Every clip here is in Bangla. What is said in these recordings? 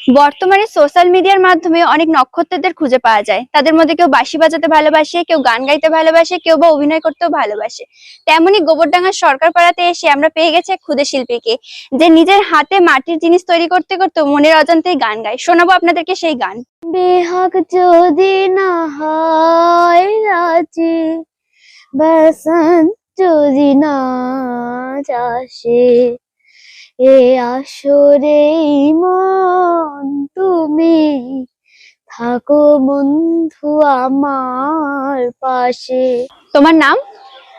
বর্তমানে সোশ্যাল মিডিয়ার মাধ্যমে অনেক নক্ষত্রদের খুঁজে পাওয়া যায়। তাদের মধ্যে কেউ বাঁশি বাজাতে ভালোবাসে, কেউ গান গাইতে ভালোবাসে, কেউ বা অভিনয় করতেও ভালোবাসে। তেমনি গোবরডাঙ্গার সরকার পাড়াতে এসে আমরা পেয়ে গেছি এক ক্ষুদে শিল্পীকে, যে নিজের হাতে মাটির জিনিস তৈরি করতে করতে মনের অজান্তেই গান গায়। শোনাবো আপনাদেরকে সেই গান। বেহাগ যদি না যদি না এ থাকো বন্ধু আমার পাশে। তোমার নাম?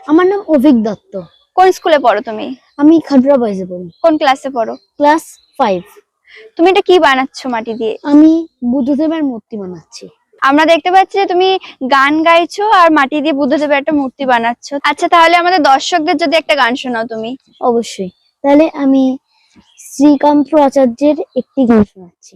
আমার নাম অভিক দত্ত। কোন স্কুলে পড়ো তুমি? আমি খাটুরা বয়সে পড়ি। কোন ক্লাসে পড়ো? ক্লাস ফাইভ তুমি এটা কি বানাচ্ছ মাটি দিয়ে? আমি বুদ্ধদেবের মূর্তি বানাচ্ছি। আমরা দেখতে পাচ্ছি যে তুমি গান গাইছো আর মাটি দিয়ে বুদ্ধদেবের একটা মূর্তি বানাচ্ছো। আচ্ছা তাহলে আমাদের দর্শকদের যদি একটা গান শোনাও তুমি। অবশ্যই। তাহলে আমি শ্রীকান্ত আচার্যের একটি গান শোনাচ্ছি।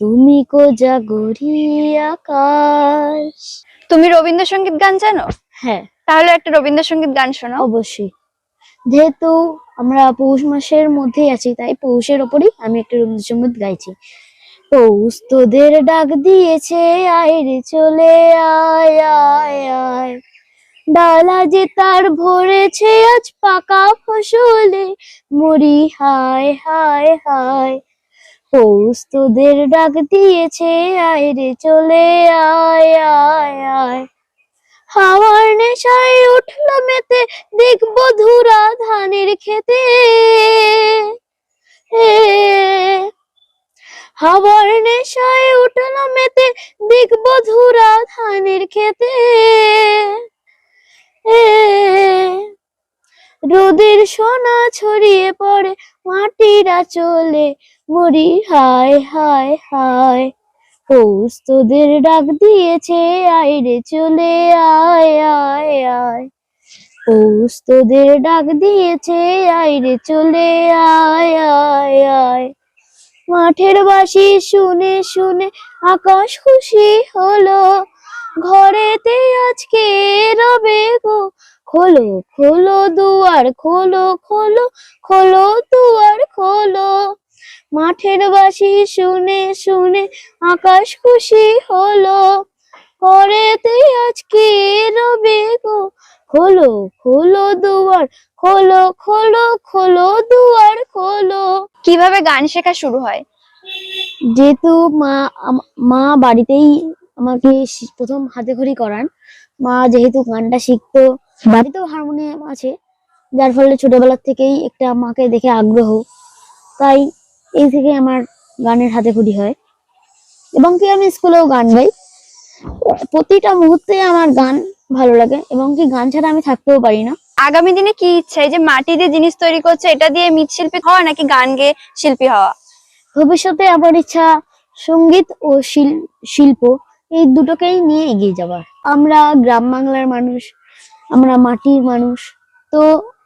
তুমি কোজাগরি আকাশ। তুমি রবীন্দ্রসঙ্গীত গান জানো? হ্যাঁ। তাহলে একটা রবীন্দ্রসঙ্গীত গান শোনাও। অবশ্যই। যেহেতু আমরা পৌষ মাসের মধ্যেই আছি তাই পৌষের ওপরই আমি একটা রবীন্দ্রসঙ্গীত গাইছি। পৌষ তোদের ডাক দিয়েছে আয় রে চলে আয় আয় আয়। ডালা যে তার ভরেছে আজ পাকা ফসলে মরি হায় হায় হায়। পৌষ তোদের ডাক দিয়েছে, আয় রে, চলে আয় আয় আয় হাওয়ার নেশায় উঠল মেতে, দেখব ধুরা ধানের খেতে। হাওয়ার নেশায় উঠল মেতে, দেখব ধুরা ধানের খেতে। রোদের সোনা ছড়িয়ে পড়ে, মাটিরা চলে মরি হায় হায় হায়। পৌষ তোদের ডাক দিয়েছে আইরে চলে, আয় আয় আয়। পৌষ তোদের ডাক দিয়েছে, আয় রে চলে, আয় আয় আয়। মাঠের বাসি শুনে শুনে আকাশ খুশি হলো। ঘরেতে আজকে রবে গো খোলো খোলো দুয়ার খোলো খোলো খোলো দুয়ার খোলো। মাঠের বাসি শুনে শুনে আকাশ খুশি হলো। ঘরেতে আজকে রবে গো। খোলো খোলো দুয়ার খোলো খোলো খোলো দুয়ার খোলো। কীভাবে গান শেখা শুরু হয়? যেহেতু মা মা বাড়িতেই আমাকে প্রথম হাতে খড়ি করান মা যেহেতু গানটা শিখতো বাড়িতেও হারমোনিয়াম আছে যার ফলে ছোটবেলার থেকেই একটা মাকে দেখে আগ্রহ। তাই এই থেকে আমার গানের হাতে খড়ি হয়। এবং কি আমি স্কুলেও গান গাই। প্রতিটা মুহূর্তে আমার গান ভালো লাগে এবং কি গান ছাড়া আমি থাকতেও পারি না। আগামী দিনে কি ইচ্ছা এই যে মাটি দিয়ে জিনিস তৈরি করছে এটা দিয়ে মৃৎশিল্পী হওয়া নাকি গান গেয়ে শিল্পী হওয়া? ভবিষ্যতে আমার ইচ্ছা সংগীত ও শিল- শিল্প এই দুটোকেই নিয়ে এগিয়ে যাবার আমরা গ্রাম বাংলার মানুষ আমরা মাটির মানুষ। তো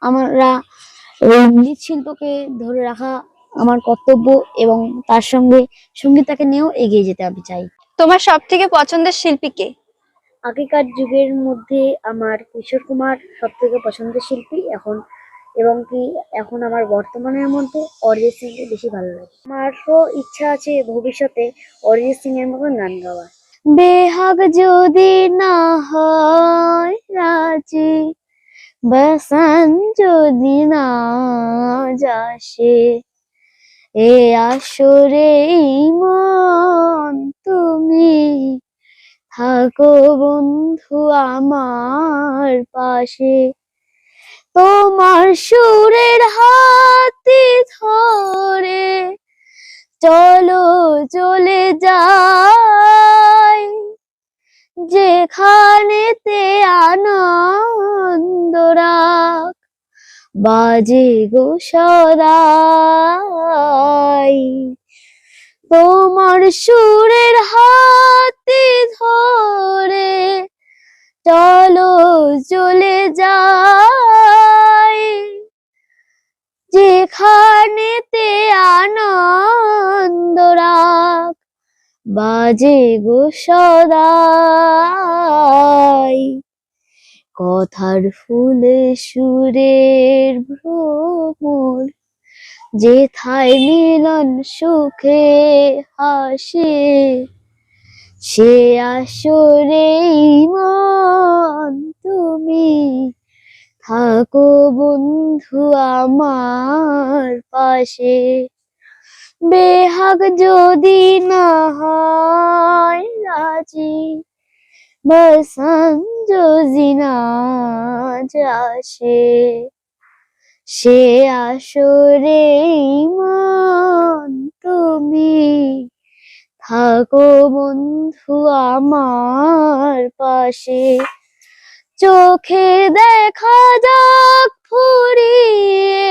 আমরা এই মৃৎশিল্পকে ধরে রাখা আমার কর্তব্য এবং তার সঙ্গে সঙ্গীতটাকে নিয়েও এগিয়ে যেতে আমি চাই। তোমার সব থেকে পছন্দের শিল্পী কে? আগেকার যুগের মধ্যে আমার কিশোর কুমার সব থেকে পছন্দের শিল্পী এখন এবং কি এখন আমার বর্তমানের মধ্যে অরিজিৎ সিং কে বেশি ভালো লাগে। আমারও ইচ্ছা আছে ভবিষ্যতে অরিজিৎ সিং এর মতন গান গাওয়ার। বেহাগ যদি না হয় রাজি, বসন যদি না যাসে, এ আসরে মন তুমি থাকো বন্ধু আমার পাশে। তোমার সুরের হাতে ধরে, চলো চলে যাই। যেখানেতে আনন্দ রাখ বাজে গো সদাই। তোমার সুরের হাতে ধরে চলো চলে যাই। যেখানেতে আনন্দ রাগ বাজে গো সদাই। কথার ফুলে সুরের ভ্রমর, যেথায় মিলন সুখে হাসে, সে আসরে মন তুমি থাকো বন্ধু আমার পাশে। বেহাগ যদি না হয় রাজি বসন যদি না সে আসরে তুমি থাকো বন্ধু আমার পাশে। চোখে দেখা যাক ফুরিয়ে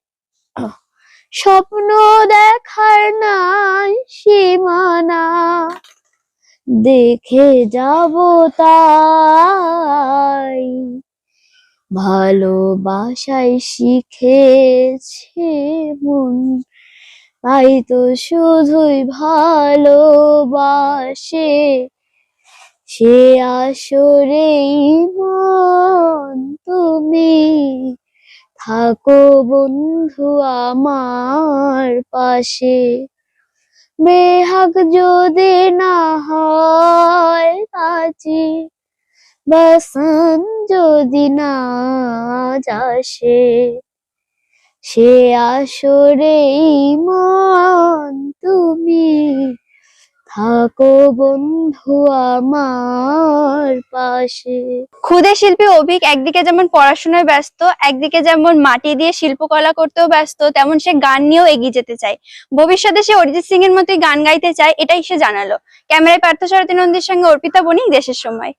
স্বপ্ন দেখার নাই সীমানা। দেখে যাব তাই। ভালোবাসায় শিখেছে মন, তাই তো শুধুই ভালোবাসে। সে আসরেই তুমি থাকো বন্ধু আমার পাশে। বেহাগ যদি না হয় কাজী, বসন যদি না যাসে, সে আসরে মন তুমি। থাকো বন্ধু আমার পাশে। ক্ষুদে শিল্পী অভিক একদিকে যেমন পড়াশোনায় ব্যস্ত, একদিকে যেমন মাটি দিয়ে শিল্পকলা করতেও ব্যস্ত, তেমন সে গান নিয়েও এগিয়ে যেতে চায়। ভবিষ্যতে সে অরিজিৎ সিং এর মতোই গান গাইতে চায়, এটাই সে জানালো। ক্যামেরায় পার্থ সারথী নন্দীর সঙ্গে অর্পিতা বণিক, দেশের সময়।